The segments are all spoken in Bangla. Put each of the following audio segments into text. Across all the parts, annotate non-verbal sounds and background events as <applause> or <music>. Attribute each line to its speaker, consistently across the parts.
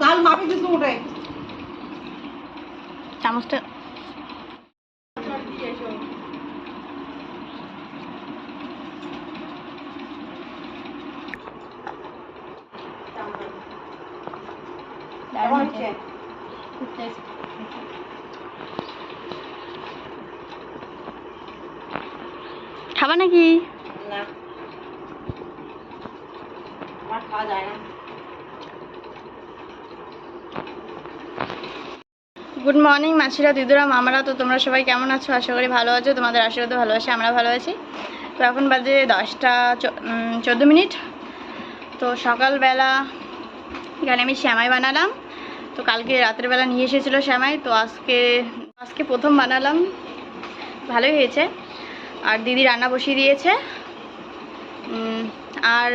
Speaker 1: চাল মাপে কিছু ওঠে
Speaker 2: চামচটা খাবা নাকি?
Speaker 1: না। আমার খাওয়া যায় না।
Speaker 2: গুড মর্নিং মাসিরা দিদুরা মামারা তো তোমরা সবাই কেমন আছো? আশা করি ভালো আছো। তোমাদের আশীর্বাদে ভালোবাসি আমরা ভালো আছি। তো এখন বাজে দশটা চোদ্দ মিনিট। তো সকালবেলা এখানে আমি শ্যামাই বানালাম। তো কালকে রাতের বেলা নিয়ে এসেছিল শ্যামাই। তো আজকে আজকে প্রথম বানালাম। ভালোই হয়েছে। আর দিদি রান্না বসিয়ে দিয়েছে। আর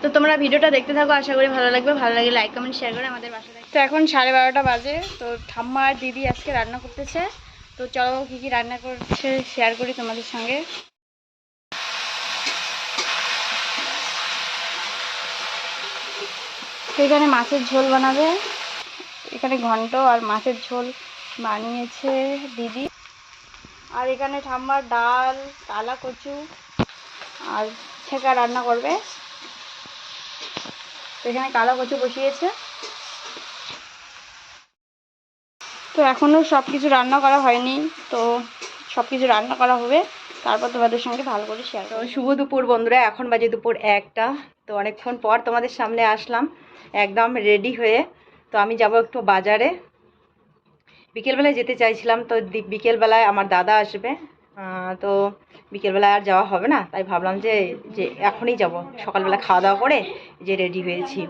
Speaker 2: তো তোমরা ভিডিওটা দেখতে থাকো। আশা করি ভালো লাগবে। ভালো লাগে লাইক কমেন্ট শেয়ার করে আমাদের বাসা তো এখন সাড়ে বারোটা বাজে। তো ঠাম্মা আর দিদি আজকে রান্না করতেছে। তো চলো কী কী রান্না করছে শেয়ার করি তোমাদের সঙ্গে। এখানে মাছের ঝোল বানাবে। এখানে ঘন্ট আর মাছের ঝোল বানিয়েছে দিদি। আর এখানে ঠাম্মার ডাল, কালা কচু আর ছেঁকা রান্না করবে। এখানে কালা কচু বসিয়েছে। তো এখনও সব কিছু রান্না করা হয়নি তো সব কিছু রান্না করা হবে। তারপর তোমাদের সঙ্গে ভালো করে শেয়ার
Speaker 1: তো শুভ দুপুর বন্ধুরা এখন বাজে দুপুর একটা। তো অনেকক্ষণ পর তোমাদের সামনে আসলাম একদম রেডি হয়ে। তো আমি যাব একটু বাজারে। বিকেলবেলায় যেতে চাইছিলাম তো বিকেলবেলায় আমার দাদা আসবে। তো বিকেলবেলায় আর যাওয়া হবে না, তাই ভাবলাম যে যে এখনই যাব। সকালবেলা খাওয়া দাওয়া করে যে রেডি হয়েছি।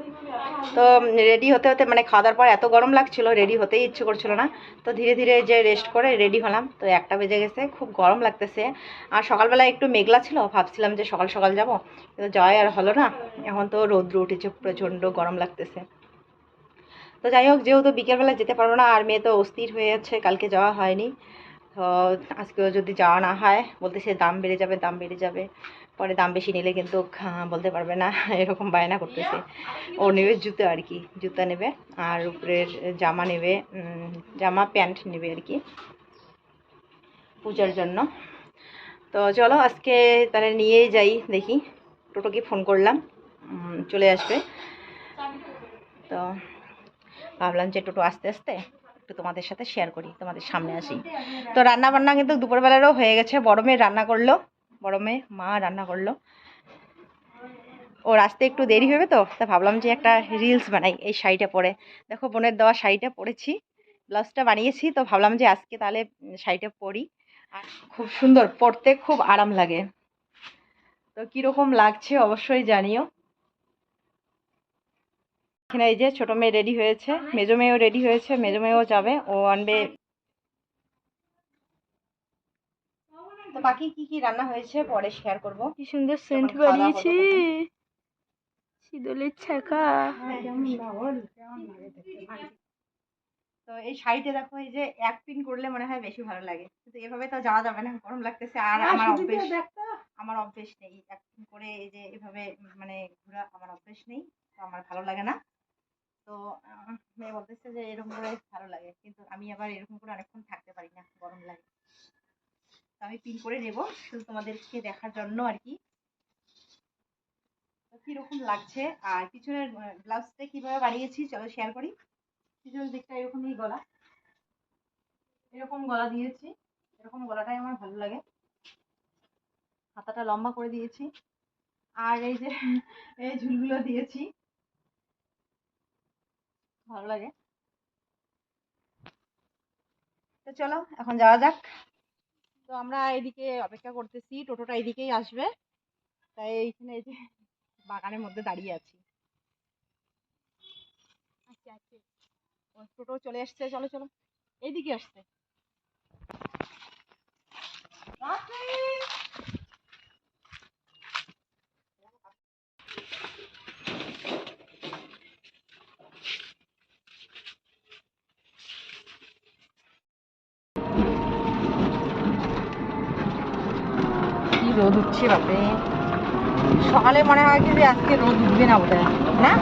Speaker 1: তো রেডি হতে হতে মানে খাওয়া দাওয়ার পর এত গরম লাগছিল রেডি হতেই ইচ্ছে করছিল না। তো ধীরে ধীরে যে রেস্ট করে রেডি হলাম। তো একটা বেজে গেছে, খুব গরম লাগতেছে। আর সকালবেলা একটু মেঘলা ছিল, ভাবছিলাম যে সকাল সকাল যাব। কিন্তু যাওয়াই আর হলো না, এখন তো রৌদ্র উঠেছে, প্রচণ্ড গরম লাগতেছে। তো যাই হোক, যেহেতু বিকেলবেলা যেতে পারব না, আর মেয়ে তো অস্থির হয়ে যাচ্ছে কালকে যাওয়া হয়নি। তো আজকেও যদি যাওয়া না হয় বলতেছে দাম বেড়ে যাবে, দাম বেড়ে যাবে। পরে দাম বেশি নিলে কিন্তু বলতে পারবে না, <laughs> এরকম বায়না করতেছে। ও নেবে জুতো আর কি, জুতা নেবে আর উপরের জামা নেবে জামা, প্যান্ট নেবে আর কি পূজার জন্য। তো চলো, আজকে তাহলে নিয়েই যাই দেখি। টোটোকে ফোন করলাম চলে আসবে। তো ভাবলাম যে টোটো আস্তে আস্তে একটু তোমাদের সাথে শেয়ার করি, তোমাদের সামনে আসি। তো রান্না বান্না কিন্তু দুপুরবেলারও হয়ে গেছে। বড় মেয়ে রান্না করল। বড় মেয়ে, মা রান্না করল। ওর আসতে একটু দেরি হবে তো, তা ভাবলাম যে একটা রিলস বানাই এই শাড়িটা পরে। দেখো, বোনের দেওয়া শাড়িটা পরেছি, ব্লাউজটা বানিয়েছি, তো ভাবলাম যে আজকে তাহলে শাড়িটা পরি। আর খুব সুন্দর, পরতে খুব আরাম লাগে। তো কীরকম লাগছে অবশ্যই জানিও। এখানে এই যে ছোট মেয়ে রেডি হয়েছে। মেজো মেয়েও রেডি হয়েছে মেজো মেয়েও যাবে ও আনবে। তো বাকি কি কি রান্না হয়েছে পরে শেয়ার করব।
Speaker 2: কি সুন্দর
Speaker 1: সেন্ট বানিয়েছি।
Speaker 2: শীতলের ছাকা।
Speaker 1: তো এই শাড়িটা দেখো এই যে এক পিন করলে মনে হয় বেশি ভালো লাগে। কিন্তু এভাবে তো যাওয়া যাবে না গরম লাগতেছে। আর আমার অভ্যেস আমার অভ্যেস নেই। এক পিন করে এই যে এভাবে মানে ঘোরা আমার অভ্যেস নেই। তো আমার ভালো লাগে না। তো মেয়ে বলতেছে যে এরকম করে ভালো লাগে, কিন্তু আমি আবার এরকম করে অনেকক্ষণ থাকতে পারি না, গরম লাগে। তো আমি পিন করে নেব, শুধু তোমাদেরকে দেখার জন্য আর কি। তো কীরকম লাগছে, আর পিছনের ব্লাউজটা কীভাবে বানিয়েছি চলো শেয়ার করি। পিছনের দিকটা এরকমই গলা। এরকম গলা দিয়েছি, এরকম গলাটাই আমার ভালো লাগে। হাতাটা লম্বা করে দিয়েছি। আর এই যে, এই ঝুলগুলো দিয়েছি। ভালো লাগে। তো চলো, এখন যাওয়া যাক। তো আমরা এদিকে অপেক্ষা করতেছি, টোটোটা এদিকেই আসবে। তাই এইখানে এই যে বাগানের মধ্যে দাঁড়িয়ে আছি। আচ্ছা আচ্ছা। টোটো চলে আসছে, চলো চলো। এইদিকে আসছে কি রোদ উঠছে, বাপরে। সকালে মনে হয় কি যে আজকে রোদ উঠবে না বোধ না?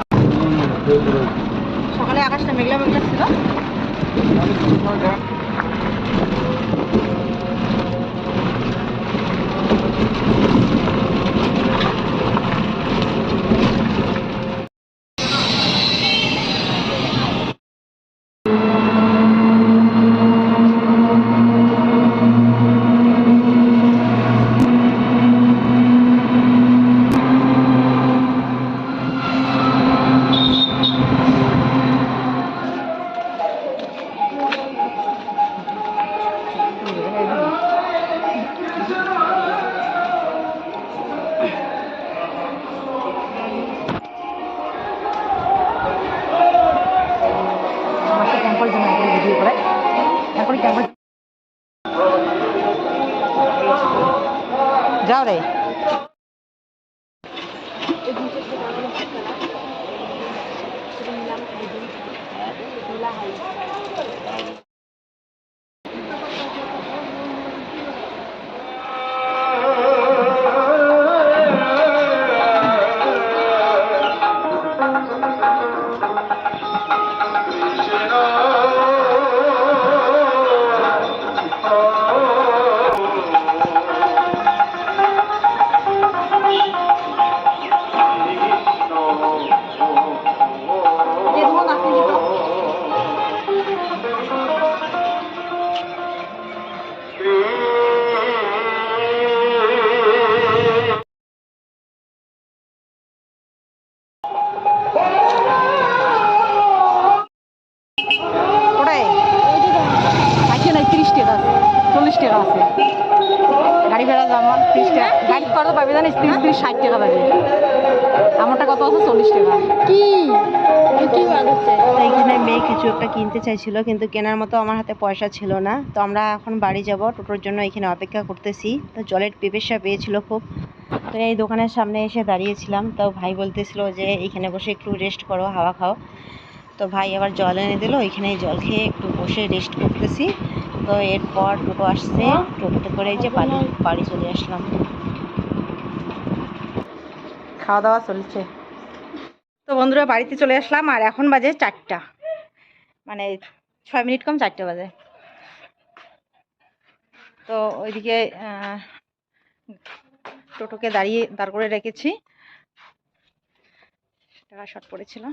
Speaker 1: সকালে আকাশটা মেঘলা মেঘলা ছিল। কৰি দিম আপুনি ভিডিঅ' কৰে যাওঁ ৰে ওটাই। আছে নাই তিরিশ টাকা আছে চল্লিশ টাকা আছে। গাড়ি ভাড়া যেমন তিরিশ টাকা গাড়ি কত পাবে জানিস? তিরিশ তিরিশ ষাট টাকা পাবে। আমারটা কত আছে? চল্লিশ টাকা
Speaker 2: কি?
Speaker 1: এখানে মেয়ে কিছু একটা কিনতে চাইছিল কিন্তু কেনার মতো আমার হাতে পয়সা ছিল না। তো আমরা এখন বাড়ি যাব টোটোর জন্য এখানে অপেক্ষা করতেছি। তো জলের পেপেসা পেয়েছিল খুব। তো এই দোকানের সামনে এসে দাঁড়িয়েছিলাম। তো ভাই বলতেছিল যে এখানে বসে একটু রেস্ট করো হাওয়া খাও। তো ভাই আবার জল এনে দিল এখানে জল খেয়ে একটু বসে রেস্ট করতেছি। তো এরপর টোটো আসছে টোটোতে করে যে বাড়ি বাড়ি চলে আসলাম। খাওয়া দাওয়া চলছে। তো বন্ধুরা বাড়িতে চলে আসলাম আর এখন বাজে চারটা। মানে ছয় মিনিট কম চারটে বাজে। তো ওইদিকে টোটোকে দাঁড়িয়ে দাঁড় করে রেখেছি। টাকা শর্ট পড়েছিল।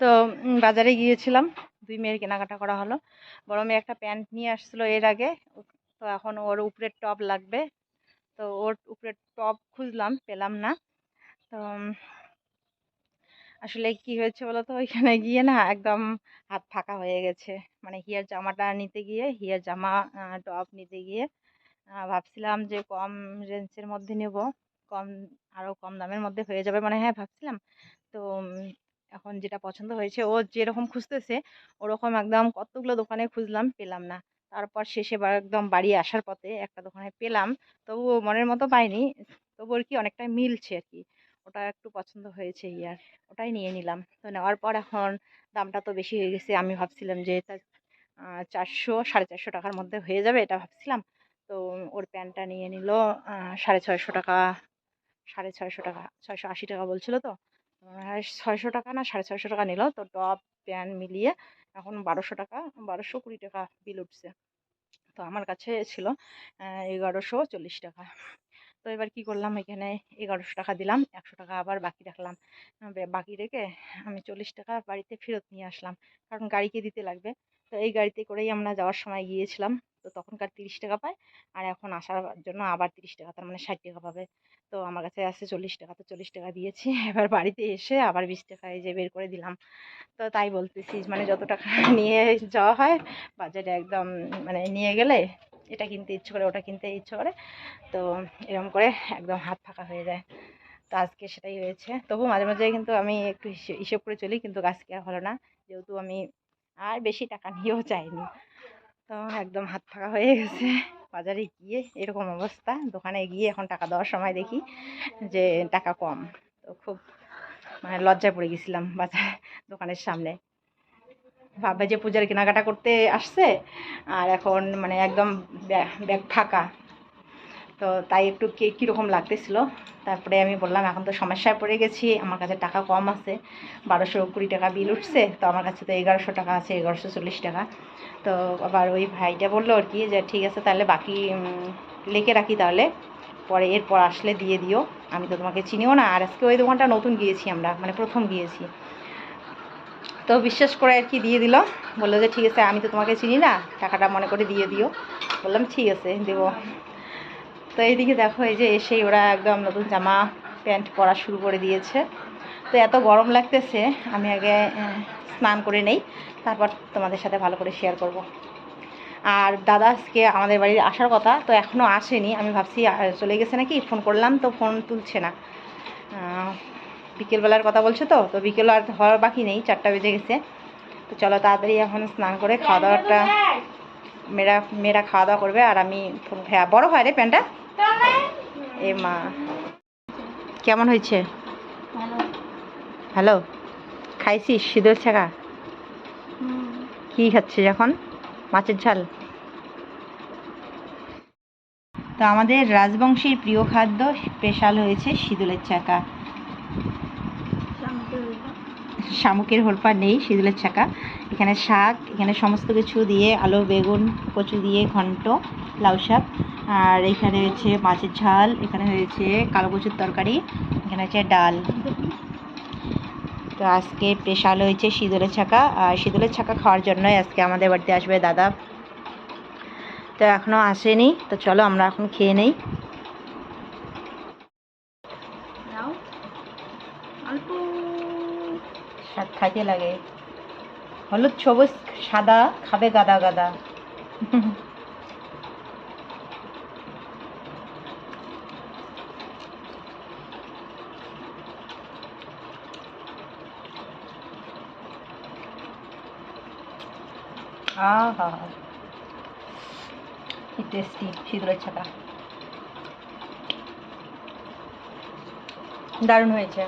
Speaker 1: তো বাজারে গিয়েছিলাম, দুই মেয়ের কেনাকাটা করা হলো। বড় মেয়ে একটা প্যান্ট নিয়ে আসছিল এর আগে, তো এখন ওর উপরের টপ লাগবে। তো ওর উপরের টপ খুঁজলাম, পেলাম না। তো আসলে কি হয়েছে বলো তো ওইখানে গিয়ে না একদম হাত ফাঁকা হয়ে গেছে। মানে হিয়ার জামাটা নিতে গিয়ে, হিয়ার জামা টপ নিতে গিয়ে ভাবছিলাম যে কম রেঞ্জের মধ্যে নেব। কম আরও কম দামের মধ্যে হয়ে যাবে মানে হ্যাঁ ভাবছিলাম। তো এখন যেটা পছন্দ হয়েছে, ও যেরকম খুঁজতেছে, ওরকম একদম কতগুলো দোকানে খুঁজলাম পেলাম না। তারপর শেষে একদম বাড়ি আসার পথে একটা দোকানে পেলাম। তবুও মনের মতো পাইনি। তবু আর কি অনেকটা মিলছে আর কি। ওটা একটু পছন্দ হয়েছে ইয়ার ওটাই নিয়ে নিলাম। তো নেওয়ার পর এখন দামটা তো বেশি হয়ে গেছে। আমি ভাবছিলাম যে এটা চারশো, সাড়ে চারশো টাকার মধ্যে হয়ে যাবে এটা ভাবছিলাম। তো ওর প্যান্টটা নিয়ে নিল সাড়ে ছয়শো টাকা, সাড়ে ছয়শো টাকা, ছয়শো আশি টাকা বলছিল তো। ছয়শো টাকা না, সাড়ে ছয়শো টাকা নিল। তো টপ, প্যান্ট মিলিয়ে এখন বারোশো টাকা, বারোশো কুড়ি টাকা বিল উঠছে। তো আমার কাছে ছিল এগারোশো চল্লিশ টাকা। তো এবার কি করলাম? এখানে এগারোশো টাকা দিলাম, একশো টাকা আবার বাকি রাখলাম। বাকি রেখে আমি চল্লিশ টাকা বাড়িতে ফেরত নিয়ে আসলাম। কারণ গাড়িকে দিতে লাগবে। তো এই গাড়িতে করেই আমরা যাওয়ার সময় গিয়েছিলাম। তো তখনকার তিরিশ টাকা পায়, আর এখন আসার জন্য আবার তিরিশ টাকা, তার মানে ষাট টাকা পাবে। তো আমার কাছে আছে চল্লিশ টাকা, তো চল্লিশ টাকা দিয়েছি। <laughs> এবার বাড়িতে এসে আবার বিশ টাকা এই যে বের করে দিলাম। তো তাই বলতেছি মানে যত টাকা নিয়ে যাওয়া হয় বাজারে একদম মানে নিয়ে গেলে এটা কিনতে ইচ্ছে করে, ওটা কিনতে ইচ্ছে করে। তো এরকম করে একদম হাত ফাঁকা হয়ে যায়। তো আজকে সেটাই হয়েছে। তবু মাঝে মাঝে কিন্তু আমি একটু হিসে- হিসেব করে চলি, কিন্তু আজকে আর হলো না। যেহেতু আমি আর বেশি টাকা নিয়েও চাইনি তো একদম হাত ফাঁকা হয়ে গেছে। বাজারে গিয়ে এরকম অবস্থা। দোকানে গিয়ে এখন টাকা দেওয়ার সময় দেখি যে টাকা কম। তো খুব মানে লজ্জায় পড়ে গেছিলাম বাজার, দোকানের সামনে। ভাববে যে পূজার কেনাকাটা করতে আসছে, আর এখন মানে একদম ব্যাগ ফাঁকা। তো তাই একটু কে, কীরকম লাগতেছিল? তারপরে আমি বললাম, এখন তো সমস্যায় পড়ে গেছি, আমার কাছে টাকা কম আছে। বারোশো কুড়ি টাকা বিল উঠছে, তো আমার কাছে তো এগারোশো টাকা আছে, এগারোশো চল্লিশ টাকা। তো আবার ওই ভাইটা বলল আর কি যে, ঠিক আছে তাহলে বাকি লিখে রাখি তাহলে। পরে এরপর আসলে দিয়ে দিও। আমি তো তোমাকে চিনিও না। আর আজকে ওই দোকানটা নতুন গিয়েছি আমরা মানে প্রথম গিয়েছি। তো বিশ্বাস করে আর কি দিয়ে দিল। বলল যে, ঠিক আছে, আমি তো তোমাকে চিনি না, টাকাটা মনে করে দিয়ে দিও। বললাম, ঠিক আছে, দেবো। তো এইদিকে দেখো, এই যে এসেই ওরা একদম নতুন জামা, প্যান্ট পরা শুরু করে দিয়েছে। তো এত গরম লাগতেছে, আমি আগে স্নান করে নেই, তারপর তোমাদের সাথে ভালো করে শেয়ার করব। আর দাদা আজকে আমাদের বাড়ির আসার কথা, তো এখনও আসেনি। আমি ভাবছি চলে গেছে নাকি? ফোন করলাম, তো ফোন তুলছে না। বিকেলবেলার কথা বলছো তো তো বিকেল আর হওয়ার বাকি নেই চারটা বেজে গেছে। তো চলো তাড়াতাড়ি এখন স্নান করে খাওয়া দাওয়াটা মেয়েরা মেয়েরা খাওয়া দাওয়া করবে আর আমি হ্যাঁ বড় হয় রে প্যান্টটা এ মা। কেমন হয়েছে? হ্যালো খাইছিস? সিঁদুর ছাকা কি খাচ্ছিস এখন? মাছের ঝাল? তো আমাদের রাজবংশীর প্রিয় খাদ্য স্পেশাল হয়েছে সিঁদুলের চাকা। শামুকের হোলপা নেই সিঁদুলের চাকা। এখানে শাক, এখানে সমস্ত কিছু দিয়ে আলু, বেগুন, কচু দিয়ে ঘন্ট, লাউ শাক। আর এখানে হয়েছে মাছের ঝাল, এখানে হয়েছে কালো কচুর তরকারি, এখানে হচ্ছে ডাল। তো আজকে স্পেশাল হয়েছে সিঁদুলের ছাকা আর সিঁদুলের ছাকা খাওয়ার জন্যই আজকে আমাদের বাড়িতে আসবে দাদা। তো এখনও আসেনি, তো চলো আমরা এখন খেয়ে নেই। খাইতে লাগে। হলুদ সবুজ সাদা খাবে গাদা গাদা। আহা। শীতলের ছাতা দারুণ হয়েছে।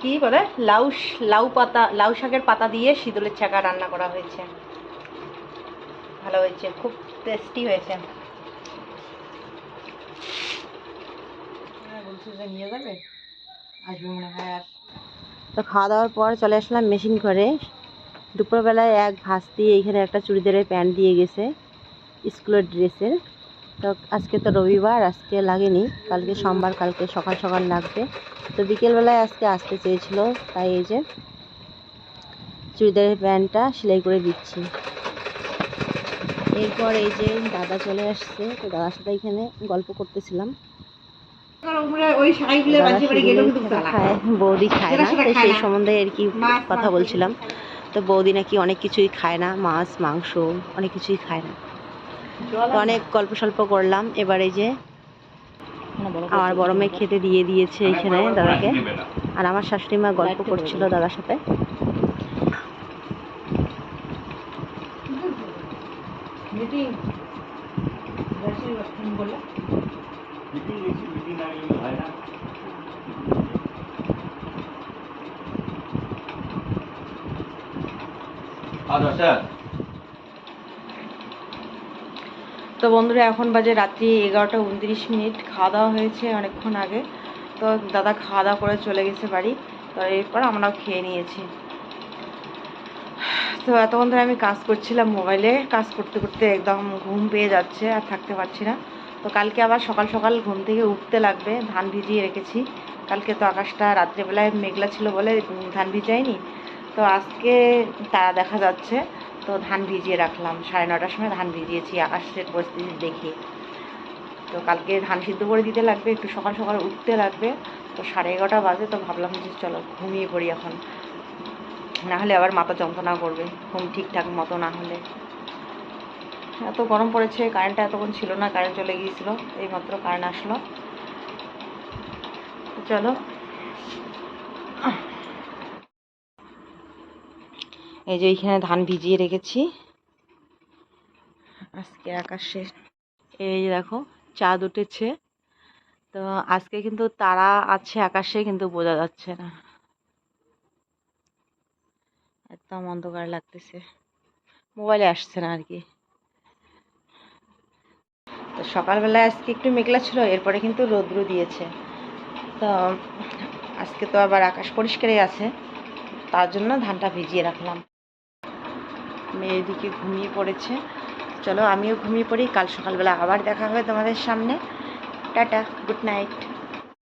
Speaker 1: কি বলে? লাউ লাউ পাতা লাউ শাকের পাতা দিয়ে শীতলের ছাকা রান্না করা হয়েছে। ভালো হয়েছে খুব টেস্টি হয়েছে। বলছে যে নিয়ে যাবে? আসবে মনে হয় আর। তো খাওয়া দাওয়ার পর চলে আসলাম মেশিন ঘরে। দুপুরবেলায় এক ভাস্তি এইখানে একটা চুড়িদারের প্যান্ট দিয়ে গেছে স্কুলের ড্রেসের। তো আজকে তো রবিবার আজকে লাগেনি। কালকে সোমবার কালকে সকাল সকাল লাগবে। তো বিকেলবেলায় আজকে আসতে চেয়েছিল তাই এই যে চুড়িদারের প্যান্টটা সেলাই করে দিচ্ছি। এরপর এই যে দাদা চলে আসছে তো দাদার সাথে এখানে গল্প করতেছিলাম। খায় বৌদি খায় না সেই সম্বন্ধে আর কি কথা বলছিলাম। তো বৌদি নাকি অনেক কিছুই খায় না মাছ মাংস অনেক কিছুই খায় না। অনেক গল্প সল্প করলাম। এবার এই যে আমার বড় মেয়ে খেতে দিয়ে দিয়েছে এখানে দাদাকে। আর আমার শাশুড়ি মা গল্প করছিল দাদার সাথে।
Speaker 3: আচ্ছা
Speaker 1: তো বন্ধুরা, এখন বাজে রাত্রি এগারোটা উনত্রিশ মিনিট। খাওয়া দাওয়া হয়েছে অনেকক্ষণ আগে। তো দাদা খাওয়া দাওয়া করে চলে গেছে বাড়ি। তো এরপর আমরাও খেয়ে নিয়েছি। তো এতক্ষণ ধরে আমি কাজ করছিলাম মোবাইলে। কাজ করতে করতে একদম ঘুম পেয়ে যাচ্ছে আর থাকতে পারছি না। তো কালকে আবার সকাল সকাল ঘুম থেকে উঠতে লাগবে। ধান ভিজিয়ে রেখেছি। কালকে তো আকাশটা রাত্রেবেলায় মেঘলা ছিল বলে ধান ভিজাইনি। তো আজকে তারা দেখা যাচ্ছে। তো ধান ভিজিয়ে রাখলাম। সাড়ে নটার সময় ধান ভিজিয়েছি আকাশের পরিস্থিতি দেখে। তো কালকে ধান সিদ্ধ করে দিতে লাগবে, একটু সকাল সকাল উঠতে লাগবে। তো সাড়ে এগারোটা বাজে, তো ভাবলাম যে চলো ঘুমিয়ে পড়ি এখন। না হলে আবার মাথা যন্ত্রণা করবে, ঘুম ঠিকঠাক মতো না হলে। এত গরম পড়েছে, কারেন্টটা এতক্ষণ ছিল না, কারেন্ট চলে গিয়েছিল, এইমাত্র কারেন্ট আসলো। চলো। এই যে এইখানে ধান ভিজিয়ে রেখেছি। আজকে আকাশে এই যে দেখো, চাঁদ উঠেছে। তো আজকে কিন্তু তারা আছে আকাশে, কিন্তু বোঝা যাচ্ছে না। একদম অন্ধকার লাগতেছে। মোবাইলে আসছে না আর কি। তো সকালবেলায় আজকে একটু মেঘলা ছিল, এরপরে কিন্তু রৌদ্র দিয়েছে। তো আজকে তো আবার আকাশ পরিষ্কারই আছে, তার জন্য ধানটা ভিজিয়ে রাখলাম। মেয়ের দিকে ঘুমিয়ে পড়েছে। চলো আমিও ঘুমিয়ে পড়ি, কাল সকালবেলা আবার দেখা হবে তোমাদের সামনে। Tata, good night.